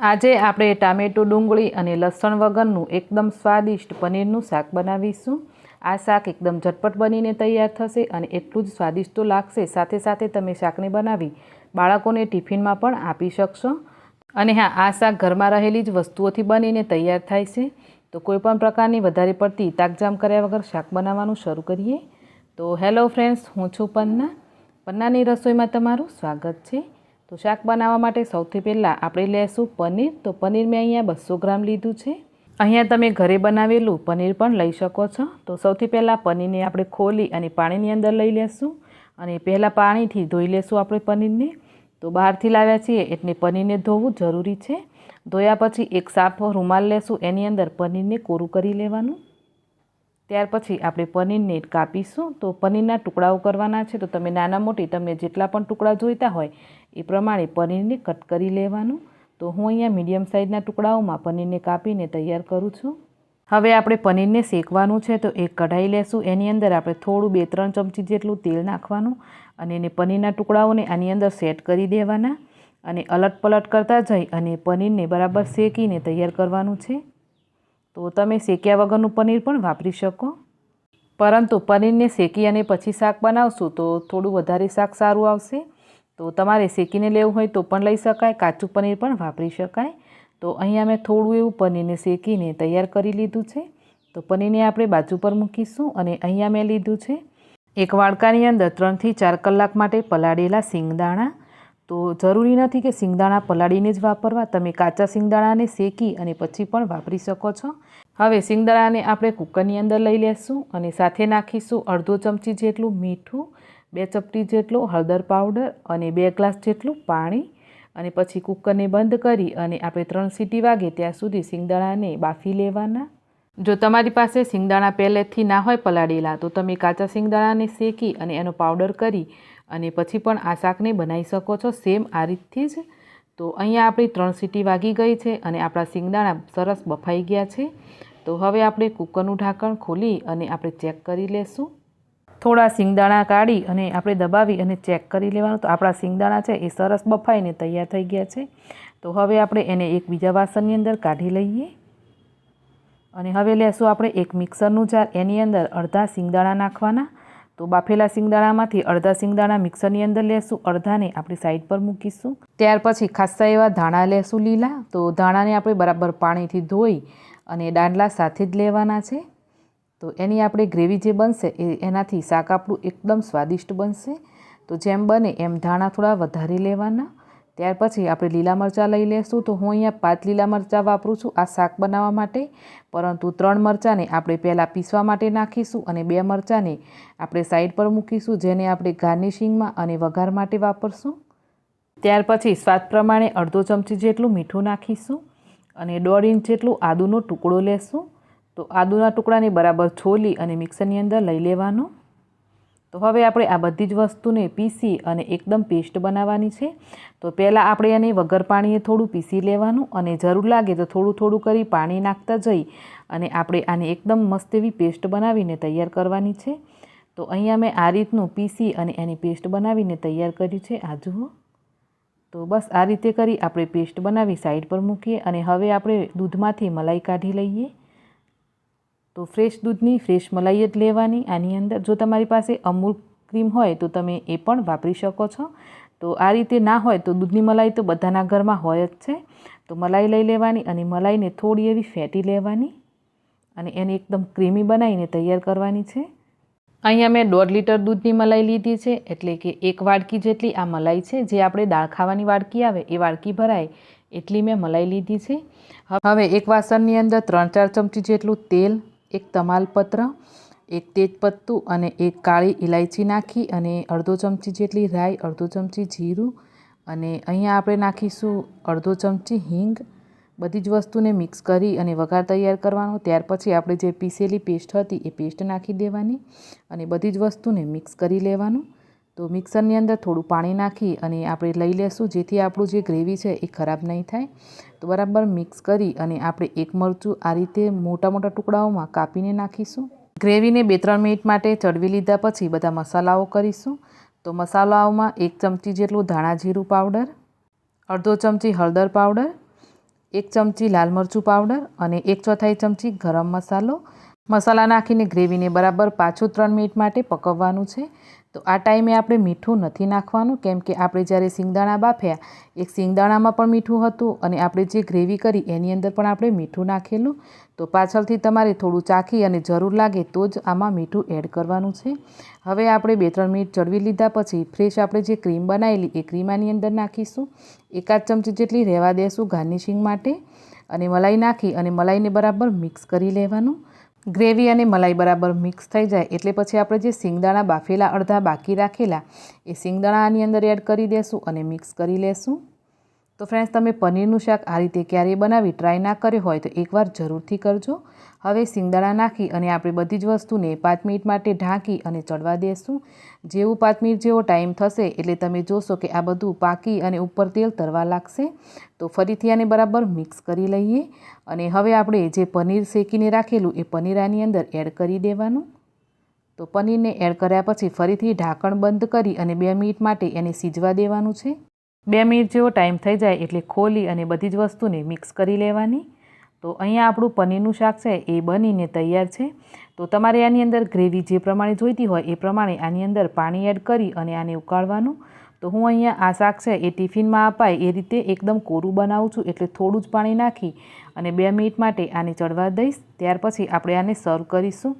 આજે આપણે ટામેટું, ડુંગળી અને લસણ વગરનું એકદમ સ્વાદિષ્ટ પનીરનું શાક બનાવીશું. આ શાક એકદમ ઝટપટ બનીને તૈયાર થશે અને એટલું જ સ્વાદિષ્ટ તો લાગશે. સાથે સાથે તમે શાકને બનાવી બાળકોને ટિફિનમાં પણ આપી શકશો. અને હા, આ શાક ઘરમાં રહેલી જ વસ્તુઓથી બનીને તૈયાર થાય છે. તો કોઈપણ પ્રકારની વધારે પડતી તાકજામ કર્યા વગર શાક બનાવવાનું શરૂ કરીએ. તો હેલો ફ્રેન્ડ્સ, હું છું પન્ના. પન્નાની રસોઈમાં તમારું સ્વાગત છે. તો શાક બનાવવા માટે સૌથી પહેલાં આપણે લેશું પનીર. તો પનીર મેં અહીંયા બસો ગ્રામ લીધું છે. અહીંયા તમે ઘરે બનાવેલું પનીર પણ લઈ શકો છો. તો સૌથી પહેલાં પનીરને આપણે ખોલી અને પાણીની અંદર લઈ લેશું અને પહેલાં પાણીથી ધોઈ લેશું આપણે પનીરને. તો બહારથી લાવ્યા છીએ એટલે પનીરને ધોવું જરૂરી છે. ધોયા પછી એક સાફ રૂમાલ લેશું, એની અંદર પનીરને કોરું કરી લેવાનું. ત્યાર પછી આપણે પનીરને કાપીશું. તો પનીરના ટુકડાઓ કરવાના છે. તો તમે નાના મોટી તમને જેટલા પણ ટુકડા જોઈતા હોય એ પ્રમાણે પનીરને કટ કરી લેવાનું. તો હું અહીંયા મીડિયમ સાઇઝના ટુકડાઓમાં પનીરને કાપીને તૈયાર કરું છું. હવે આપણે પનીરને શેકવાનું છે. તો એક કઢાઈ લેશું. એની અંદર આપણે થોડું બે ત્રણ ચમચી જેટલું તેલ નાખવાનું અને એને પનીરના ટુકડાઓને આની અંદર સેટ કરી દેવાના અને અલટ પલટ કરતા જઈ અને પનીરને બરાબર શેકીને તૈયાર કરવાનું છે. તો તમે શેક્યા વગરનું પનીર પણ વાપરી શકો. પરંતુ પનીરને શેકી અને પછી શાક બનાવશું તો થોડું વધારે શાક સારું આવશે. તો તમારે શેકીને લેવું હોય તો પણ લઈ શકાય, કાચું પનીર પણ વાપરી શકાય. તો અહીંયા મેં થોડું એવું પનીરને શેકીને તૈયાર કરી લીધું છે. તો પનીરને આપણે બાજુ પર મૂકીશું અને અહીંયા મેં લીધું છે એક વાડકાની અંદર ત્રણથી ચાર કલાક માટે પલાળેલા સિંગદાણા તો જરૂરી નથી કે સિંગદાણા પલાળીને જ વાપરવા, તમે કાચા સિંગદાણાને શેકી અને પછી પણ વાપરી શકો છો. હવે સિંગદાણાને આપણે કુકરની અંદર લઈ લેશું અને સાથે નાખીશું અડધો ચમચી જેટલું મીઠું, બે ચપટી જેટલો હળદર પાવડર અને બે ગ્લાસ જેટલું પાણી અને પછી કુકરને બંધ કરી અને આપણે ત્રણ સીટી વાગે ત્યાં સુધી સિંગદાણાને બાફી લેવાના. જો તમારી પાસે સિંગદાણા પહેલેથી ના હોય પલાળેલા, તો તમે કાચા સિંગદાણાને શેકી અને એનો પાવડર કરી અને પછી પણ આ શાકને બનાવી શકો છો સેમ આ રીતથી જ. તો અહીંયા આપણી ત્રણ સીટી વાગી ગઈ છે અને આપણા સિંગદાણા સરસ બફાઈ ગયા છે. તો હવે આપણે કુકરનું ઢાંકણ ખોલી અને આપણે ચેક કરી લેશું. થોડા સિંગદાણા કાઢી અને આપણે દબાવી અને ચેક કરી લેવાનું. તો આપણા સિંગદાણા છે એ સરસ બફાઈને તૈયાર થઈ ગયા છે. તો હવે આપણે એને એક બીજા વાસણની અંદર કાઢી લઈએ. અને હવે લેશું આપણે એક મિક્સરનું જાર. એની અંદર અડધા સિંગદાણા નાખવાના. તો બાફેલા સિંગદાણામાંથી અડધા સિંગદાણા મિક્સરની અંદર લેશું, અડધાને આપણી સાઈડ પર મૂકીશું. ત્યાર પછી ખાસ્સા એવા ધાણા લેશું લીલા, તો ધાણાને આપણે બરાબર પાણીથી ધોઈ અને દાંડલા સાથે જ લેવાના છે. તો એની આપણે ગ્રેવી જે બનશે એ એનાથી શાક આપણું એકદમ સ્વાદિષ્ટ બનશે. તો જેમ બને એમ ધાણા થોડા વધારે લેવાના. ત્યાર પછી આપણે લીલા મરચાં લઈ લેશું. તો હું અહીંયા પાંચ લીલા મરચાં વાપરું છું આ શાક બનાવવા માટે. પરંતુ ત્રણ મરચાંને આપણે પહેલાં પીસવા માટે નાખીશું અને બે મરચાંને આપણે સાઈડ પર મૂકીશું, જેને આપણે ગાર્નિશિંગમાં અને વઘાર માટે વાપરશું. ત્યાર પછી સ્વાદ પ્રમાણે અડધો ચમચી જેટલું મીઠું નાખીશું અને દોઢ ઇંચ જેટલું આદુનો ટુકડો લેશું. તો આદુના ટુકડાને બરાબર છોલી અને મિક્સરની અંદર લઈ લેવાનો. તો હવે આપણે આ બધી જ વસ્તુને પીસી અને એકદમ પેસ્ટ બનાવવાની છે. તો પહેલાં આપણે એને વગર પાણીએ થોડું પીસી લેવાનું અને જરૂર લાગે તો થોડું થોડું કરી પાણી નાખતા જઈ અને આપણે આને એકદમ મસ્ત એવી પેસ્ટ બનાવીને તૈયાર કરવાની છે. તો અહીંયા મેં આ રીતનું પીસી અને એની પેસ્ટ બનાવીને તૈયાર કર્યું છે. આ જુઓ. તો બસ આ રીતે કરી આપણે પેસ્ટ બનાવી સાઈડ પર મૂકીએ અને હવે આપણે દૂધમાંથી મલાઈ કાઢી લઈએ. તો ફ્રેશ દૂધની, ફ્રેશ મલાઈ જ લેવાની. આની અંદર જો તમારી પાસે અમૂલ ક્રીમ હોય તો તમે એ પણ વાપરી શકો છો. તો આ રીતે ના હોય તો દૂધની મલાઈ તો બધાના ઘરમાં હોય જ છે. તો મલાઈ લઈ લેવાની અને મલાઈને થોડી એવી ફેટી લેવાની અને એને એકદમ ક્રીમી બનાવીને તૈયાર કરવાની છે. અહીંયા મેં દોઢ લીટર દૂધની મલાઈ લીધી છે, એટલે કે એક વાડકી જેટલી આ મલાઈ છે. જે આપણે દાળ ખાવાની વાડકી આવે એ વાડકી ભરાય એટલી મેં મલાઈ લીધી છે. હવે એક વાસણની અંદર ત્રણ ચાર ચમચી જેટલું તેલ એક તમાલપત્ર, એક તેજપત્તું અને એક કાળી ઇલાયચી નાખી અને અડધો ચમચી જેટલી રાઈ, અડધો ચમચી જીરું અને અહીંયા આપણે નાખીશું અડધો ચમચી હિંગ. બધી જ વસ્તુને મિક્સ કરી અને વઘાર તૈયાર કરવાનો. ત્યાર પછી આપણે જે પીસેલી પેસ્ટ હતી એ પેસ્ટ નાખી દેવાની અને બધી જ વસ્તુને મિક્સ કરી લેવાનું. તો મિક્સરની અંદર થોડું પાણી નાખી અને આપણે લઈ લેશું. જેથી આપણું જે ગ્રેવી છે એ ખરાબ નહીં થાય. તો બરાબર મિક્સ કરી અને આપણે એક મરચું આ રીતે મોટા મોટા ટુકડાઓમાં કાપીને નાખીશું. ગ્રેવીને બે ત્રણ મિનિટ માટે ચડવી લીધા પછી બધા મસાલાઓ કરીશું. તો મસાલાઓમાં એક ચમચી જેટલું ધાણા જીરું પાવડર, અડધો ચમચી હળદર પાવડર, એક ચમચી લાલ મરચું પાવડર અને એક ચોથાઈ ચમચી ગરમ મસાલો. મસાલા નાખીને ગ્રેવીને બરાબર પાછું ત્રણ મિનિટ માટે પકવવાનું છે. તો આ ટાઈમે આપણે મીઠું નથી નાખવાનું, કેમ કે આપણે જ્યારે સિંગદાણા બાફ્યા, એક સિંગદાણામાં પણ મીઠું હતું અને આપણે જે ગ્રેવી કરી એની અંદર પણ આપણે મીઠું નાખેલું. તો પાછળથી તમારે થોડું ચાખી અને જરૂર લાગે તો જ આમાં મીઠું એડ કરવાનું છે. હવે આપણે બે ત્રણ મિનિટ ચડવી લીધા પછી ફ્રેશ આપણે જે ક્રીમ બનાવેલી એ ક્રીમ આની અંદર નાખીશું. એકાદ ચમચી જેટલી રહેવા દેશું ગાર્નિશિંગ માટે અને મલાઈ નાખી અને મલાઈને બરાબર મિક્સ કરી લેવાનું. ગ્રેવી અને મલાઈ બરાબર મિક્સ થઈ જાય એટલે પછી આપણે જે સિંગદાણા બાફેલા અડધા બાકી રાખેલા, એ સિંગદાણા આની અંદર એડ કરી દેશું અને મિક્સ કરી લેશું. તો ફ્રેન્ડ્સ તમે પનીરનું શાક આ રીતે ક્યારેય બનાવી ટ્રાય ના કર્યો હોય તો એકવાર જરૂરથી કરજો. હવે સિંગદાણા નાખી અને આપણે બધી જ વસ્તુને પાંચ મિનિટ માટે ઢાંકી અને ચડવા દેશું. જેવું પાંચ મિનિટ જેવો ટાઈમ થશે એટલે તમે જોશો કે આ બધું પાકી અને ઉપર તેલ તરવા લાગશે. તો ફરીથી આને બરાબર મિક્સ કરી લઈએ. અને હવે આપણે જે પનીર શેકીને રાખેલું એ પનીર આની અંદર એડ કરી દેવાનું. તો પનીરને એડ કર્યા પછી ફરીથી ઢાંકણ બંધ કરી અને બે મિનિટ માટે એને સીજવા દેવાનું છે. બે મિનિટ જેવો ટાઈમ થઈ જાય એટલે ખોલી અને બધી જ વસ્તુને મિક્સ કરી લેવાની. તો અહીંયા આપણું પનીરનું શાક છે એ બનીને તૈયાર છે. તો તમારે આની અંદર ગ્રેવી જે પ્રમાણે જોઈતી હોય એ પ્રમાણે આની અંદર પાણી એડ કરી અને આને ઉકાળવાનું. તો હું અહીંયા આ શાક છે એ ટિફિનમાં અપાય એ રીતે એકદમ કોરું બનાવું છું એટલે થોડું જ પાણી નાખી અને બે મિનિટ માટે આને ચડવા દઈશ. ત્યાર પછી આપણે આને સર્વ કરીશું.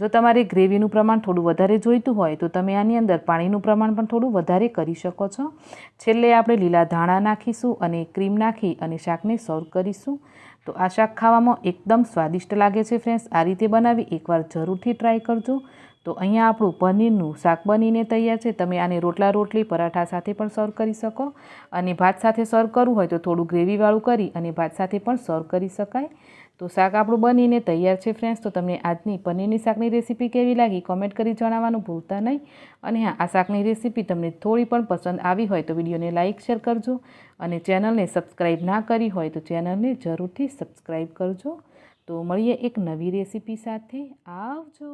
જો તમારે ગ્રેવીનું પ્રમાણ થોડું વધારે જોઈતું હોય તો તમે આની અંદર પાણીનું પ્રમાણ પણ થોડું વધારે કરી શકો છો. છેલ્લે આપણે લીલા ધાણા નાખીશું અને ક્રીમ નાખી અને શાકને સર્વ કરીશું. તો આ શાક ખાવામાં એકદમ સ્વાદિષ્ટ લાગે છે ફ્રેન્ડ્સ. આ રીતે બનાવી એકવાર જરૂરથી ટ્રાય કરજો. તો અહીંયા આપણું પનીરનું શાક બનીને તૈયાર છે. તમે આને રોટલા, રોટલી, પરાઠા સાથે પણ સર્વ કરી શકો અને ભાત સાથે સર્વ કરવું હોય તો થોડું ગ્રેવીવાળું કરી અને ભાત સાથે પણ સર્વ કરી શકાય. તો શાક આપણું બનીને તૈયાર છે ફ્રેન્ડ્સ તો તમને આજની પનીરની શાકની રેસીપી કેવી લાગી કોમેન્ટ કરી જણાવવાનું ભૂલતા નહીં. અને હા, આ શાકની રેસીપી તમને થોડી પણ પસંદ આવી હોય તો વિડીયોને લાઇક શેર કરજો અને ચેનલને સબસ્ક્રાઈબ ના કરી હોય તો ચેનલને જરૂરથી સબસ્ક્રાઈબ કરજો. તો મળીએ એક નવી રેસીપી સાથે. આવજો!